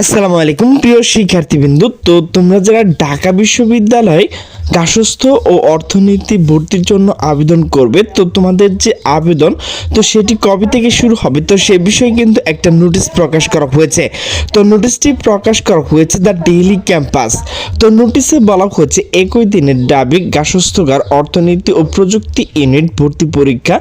আসসালামু আলাইকুম, প্রিয় শিক্ষার্থীবৃন্দু। তো তোমরা যারা ঢাকা বিশ্ববিদ্যালয়ে গার্হস্থ্য ও অর্থনীতি ভর্তির জন্য আবেদন করবে, তো তোমাদের যে আবেদন, তো সেটি কবে থেকে শুরু হবে? তো সে বিষয়ে কিন্তু একটা নোটিশ প্রকাশ করা হয়েছে। তো নোটিশটি প্রকাশ করা হয়েছে দ্য ডেইলি ক্যাম্পাস। তো নোটিশে বলা হয়েছে, একই দিনের দাবি গার্হস্থ্যকার অর্থনীতি ও প্রযুক্তি ইউনিট ভর্তি পরীক্ষা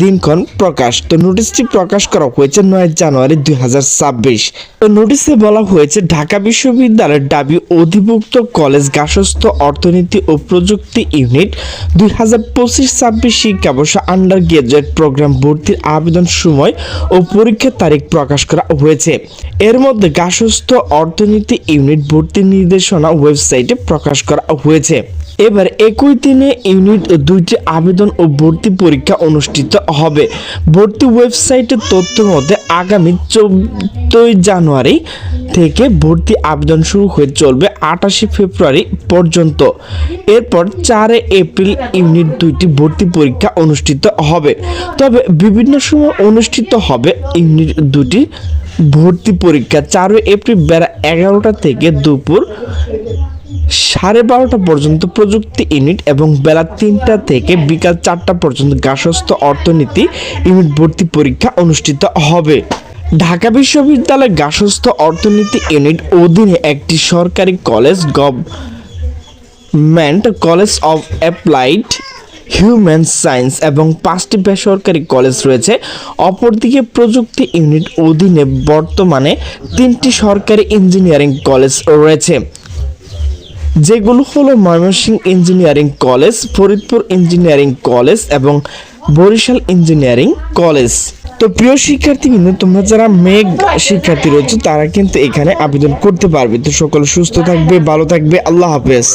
দিনক্ষণ প্রকাশ। তো নোটিশটি প্রকাশ করা হয়েছে নয় জানুয়ারি দুই হাজার ছাব্বিশ। তো নোটিশে বলা হয়েছে ঢাকা বিশ্ববিদ্যালয়ের দাবি অধিভুক্ত কলেজ গার্হস্থ্য অর্থনীতি ও প্রযুক্তি ইউনিট দুই হাজার পঁচিশ ছাব্বিশ শিক্ষাবর্ষ আন্ডার গ্রাজুয়েট প্রোগ্রাম ভর্তির আবেদন সময় ও পরীক্ষার তারিখ প্রকাশ করা হয়েছে। এর মধ্যে গার্হস্থ্য অর্থনীতি ইউনিট ভর্তি নির্দেশনা ওয়েবসাইটে প্রকাশ করা হয়েছে। এবার একই দিনে ইউনিট দুইটি আবেদন ও ভর্তি পরীক্ষা অনুষ্ঠিত হবে। ভর্তি ওয়েবসাইটের তথ্য মতে আগামী চোদ্দই জানুয়ারি থেকে ভর্তি আবেদন শুরু হয়ে চলবে আটাশে ফেব্রুয়ারি পর্যন্ত। এরপর চারে এপ্রিল ইউনিট দুইটি ভর্তি পরীক্ষা অনুষ্ঠিত হবে। তবে বিভিন্ন সময় অনুষ্ঠিত হবে ইউনিট দুটি ভর্তি পরীক্ষা। চারই এপ্রিল বেলা এগারোটা থেকে দুপুর সাড়ে বারোটা পর্যন্ত প্রযুক্তি ইউনিট এবং বেলা তিনটা থেকে বিকাল চারটা পর্যন্ত গার্হস্থ্য অর্থনীতি ইউনিট ভর্তি পরীক্ষা অনুষ্ঠিত হবে। ঢাকা বিশ্ববিদ্যালয় গার্হস্থ্য অর্থনীতি ইউনিট অধীনে একটি সরকারি college, government college of applied human science এবং পাঁচটি বেসরকারি কলেজ রয়েছে। অপরদিকে প্রযুক্তি ইউনিট অধীনে বর্তমানে তিনটি সরকারি ইঞ্জিনিয়ারিং কলেজ রয়েছে, যেগুলো হলো Mymensingh engineering college, Faridpur engineering college এবং বরিশাল ইঞ্জিনিয়ারিং কলেজ। তো প্রিয় শিক্ষার্থী কিন্তু তোমরা যারা মেঘ শিক্ষার্থী রয়েছে, তারা কিন্তু এখানে আবেদন করতে পারবে। তো সকল সুস্থ থাকবে, ভালো থাকবে। আল্লাহ হাফেজ।